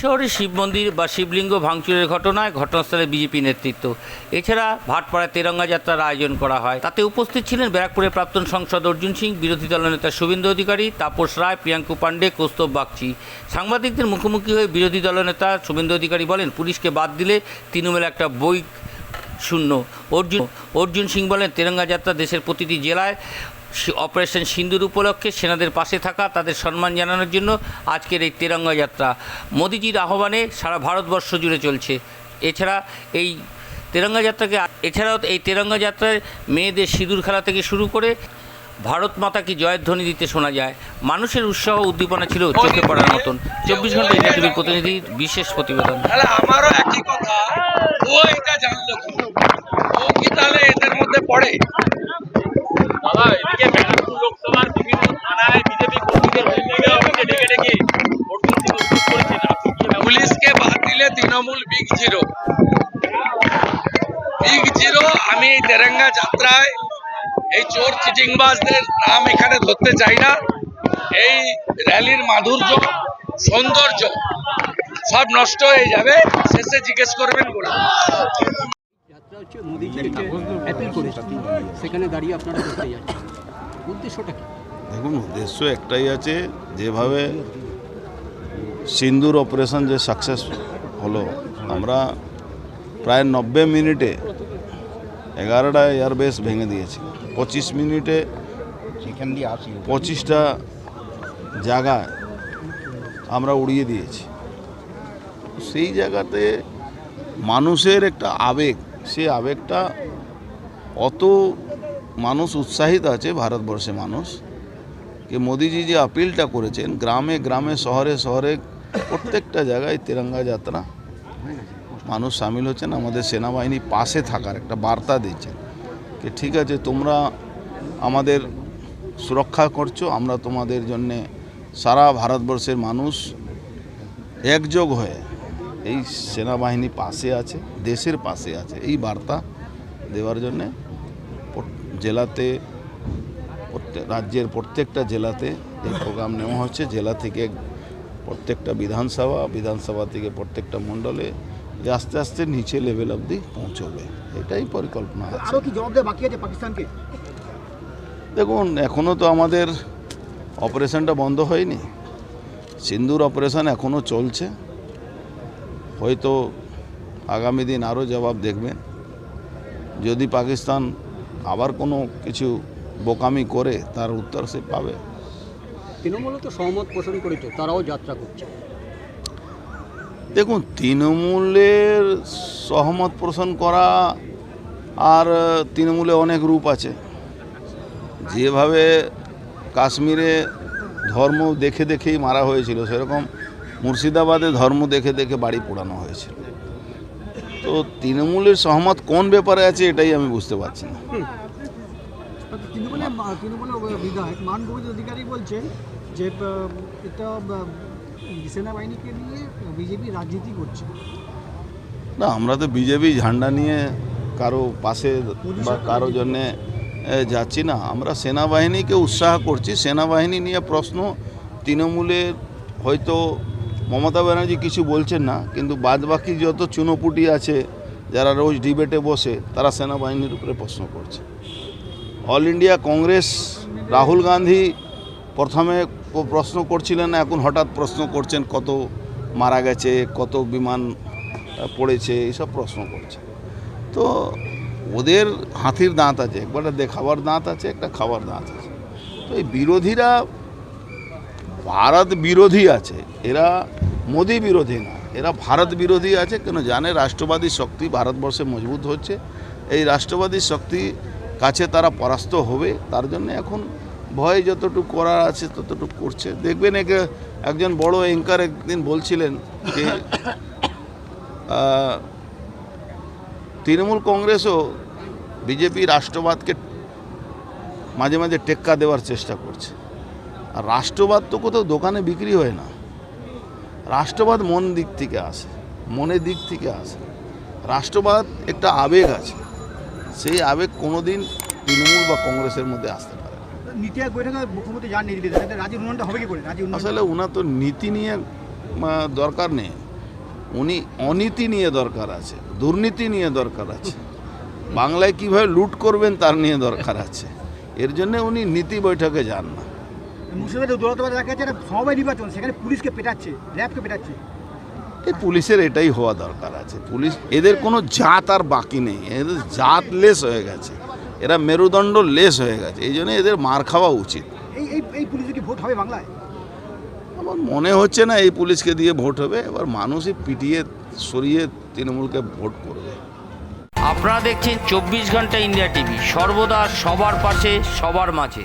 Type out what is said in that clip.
শহরে শিব মন্দির বা শিবলিঙ্গ ভাঙচুরের ঘটনায় ঘটনাস্থলে বিজেপি নেতৃত্ব। এছাড়া ভাটপাড়ায় তেরঙ্গা যাত্রার আয়োজন করা হয়। তাতে উপস্থিত ছিলেন ব্যারাকপুরের প্রাক্তন সাংসদ অর্জুন সিং, বিরোধী দলনেতা শুভেন্দু অধিকারী, তাপস রায়, প্রিয়াঙ্কু পাণ্ডে, কৌস্তব বাগচি। সাংবাদিকদের মুখোমুখি হয়ে বিরোধী দলনেতা শুভেন্দু অধিকারী বলেন, পুলিশকে বাদ দিলে তৃণমূল একটা বই শূন্য। অর্জুন অর্জুন সিং বলেন, তেরঙ্গা যাত্রা দেশের প্রতিটি জেলায় অপারেশন সিন্দুর উপলক্ষে সেনাদের পাশে থাকা, তাদের সম্মান জানানোর জন্য আজকের এই তেরঙ্গা যাত্রা। মোদিজির আহ্বানে সারা ভারতবর্ষ জুড়ে চলছে। এছাড়া এই তেরঙ্গা যাত্রাকে এছাড়াও এই তেরঙ্গা যাত্রায় মেয়েদের সিঁদুর খেলা থেকে শুরু করে ভারত মাতাকে জয়ের ধ্বনি দিতে শোনা যায়। মানুষের উৎসাহ উদ্দীপনা ছিল চোখে পড়ার মতন। চব্বিশ ঘণ্টা প্রতিনিধির বিশেষ প্রতিবেদন। পুলিশকে বাদ দিলে Trinamool big zero. Big zero, আমি তেরেঙ্গা যাত্রায় এই চোর চিটিংবাজদের নাম এখানে ধরতে চাই না। এই র্যালির মাধুর্য, সৌন্দর্য সব নষ্ট হয়ে যাবে। শেষে জিজ্ঞেস করবেন বলে হচ্ছে মোদিজিকে অ্যাপিল করেছে সেখানে দাঁড়িয়ে আপনারা করতে যাচ্ছেন উদ্দেশ্যটা কি? দেখুন উদ্দেশ্য একটাই আছে যেভাবে সিন্দুর অপারেশন যে সাকসেস হলো আমরা প্রায় নব্বই মিনিটে এগারোটা এয়ারবেস ভেঙে দিয়েছি। পঁচিশ মিনিটে পঁচিশটা জায়গায় আমরা উড়িয়ে দিয়েছি। সেই জায়গাতে মানুষের একটা আবেগ সেই আবেগটা অত মানুষ উৎসাহিত আছে, ভারতবর্ষে মানুষ। যে মোদিজি যে আপিলটা করেছেন, গ্রামে গ্রামে, শহরে শহরে, প্রত্যেকটা জায়গায় তিরঙ্গা যাত্রা, মানুষ সামিল হচ্ছেন, আমাদের সেনাবাহিনী পাশে থাকার একটা বার্তা দিচ্ছেন। যে ঠিক আছে, তোমরা আমাদের সুরক্ষা করছ, আমরা তোমাদের জন্যে সারা ভারতবর্ষের মানুষ একযোগ হয়ে এই সেনাবাহিনী পাশে আছে দেশের পাশে আছে। এই বার্তা দেওয়ার জন্যে জেলাতে রাজ্যের প্রত্যেকটা জেলাতে এই প্রোগ্রাম নেওয়া হচ্ছে। জেলা থেকে প্রত্যেকটা বিধানসভা বিধানসভা থেকে প্রত্যেকটা মণ্ডলে যে আস্তে আস্তে নিচে লেভেল অবধি পৌঁছবে। এটাই পরিকল্পনা আছে। দেখুন এখনও তো আমাদের অপারেশনটা বন্ধ হয়নি। সিন্দুর অপারেশন এখনও চলছে। হয়তো আগামী দিন আরও জবাব দেখবেন। যদি পাকিস্তান আবার কোনো কিছু বোকামি করে তার উত্তর সে পাবে। তৃণমূলও তো সহমত পোষণ করেছে তারাও যাত্রা করছে। দেখুন তৃণমূলের সহমত পোষণ করা আর তৃণমূলে অনেক রূপ আছে। যেভাবে কাশ্মীরে ধর্ম দেখে দেখেই মারা হয়েছিল সেরকম মুর্শিদাবাদে ধর্ম দেখে দেখে বাড়ি পোড়ানো হয়েছিল। তো তৃণমূলের সহমত কোন ব্যাপারে আছে এটাই আমি বুঝতে পারছি না। তৃণমূলের তৃণমূলের বিধায়ক মান অধিকারী বলছেন যে এটা সেনাবাহিনীকে নিয়ে বিজেপি রাজনীতি করছে। না আমরা তো বিজেপি ঝান্ডা নিয়ে কারও পাশে বা কারও জন্যে যাচ্ছি না। আমরা সেনাবাহিনীকে উৎসাহ করছি। সেনাবাহিনী নিয়ে প্রশ্ন তৃণমূলের হয়তো মমতা ব্যানার্জি কিছু বলছেন না, কিন্তু বাদবাকি যত চুনোপুটি আছে, যারা রোজ ডিবেটে বসে, তারা সেনাবাহিনীর উপরে প্রশ্ন করছে। অল ইন্ডিয়া কংগ্রেস, রাহুল গান্ধী প্রথমে প্রশ্ন করছিলেন এখন হঠাৎ প্রশ্ন করছেন, কত মারা গেছে, কত বিমান পড়েছে, এইসব প্রশ্ন করছে। তো ওদের হাতির দাঁত আছে একবারটা দেখাবার দাঁত আছে, একটা খাবার দাঁত আছে। তো এই বিরোধীরা, ভারত বিরোধী আছে, এরা মোদি বিরোধী না। এরা ভারত বিরোধী আছে, কেন জানে? রাষ্ট্রবাদী শক্তি ভারতবর্ষে মজবুত হচ্ছে। এই রাষ্ট্রবাদী শক্তি কাছে তারা পরাস্ত হবে, তার জন্য এখন ভয় যতটুকু করার আছে, ততটুকু করছে। দেখবেন একে একজন বড় অ্যাঙ্কার একদিন বলছিলেন যে তৃণমূল কংগ্রেসও বিজেপি রাষ্ট্রবাদকে মাঝে মাঝে টেক্কা দেওয়ার চেষ্টা করছে। আর রাষ্ট্রবাদ তো কোথাও দোকানে বিক্রি হয় না। রাষ্ট্রবাদ মন দিক থেকে আসে মনের দিক থেকে আসে। রাষ্ট্রবাদ একটা আবেগ আছে সেই আবেগ কোনোদিন তৃণমূল বা কংগ্রেসের মধ্যে আসতে পারে আসলে ওনার তো নীতি নিয়ে দরকার নেই। উনি অনীতি নিয়ে দরকার আছে দুর্নীতি নিয়ে দরকার আছে। বাংলায় কীভাবে লুট করবেন তার নিয়ে দরকার আছে। এর জন্য উনি নীতি বৈঠকে যান না। মুর্শিদাবাদে দৌলতাবাদে দেখা যাচ্ছে একটা নির্বাচন সেখানে পুলিশকে পেটাচ্ছে র্যাবকে পেটাচ্ছে। এই পুলিশের এটাই হওয়া দরকার আছে। পুলিশ এদের কোনো জাত আর বাকি নেই এদের জাত লেস হয়ে গেছে। এরা মেরুদণ্ড লেস হয়ে গেছে এই জন্য এদের মার খাওয়া উচিত। এই এই এই পুলিশে কি ভোট হবে বাংলায়? আমার মনে হচ্ছে না এই পুলিশকে দিয়ে ভোট হবে এবার মানুষই পিটিয়ে সরিয়ে তৃণমূলকে ভোট করবে। আপনারা দেখছেন চব্বিশ ঘণ্টা ইন্ডিয়া টিভি সর্বদা সবার পাশে সবার মাঝে।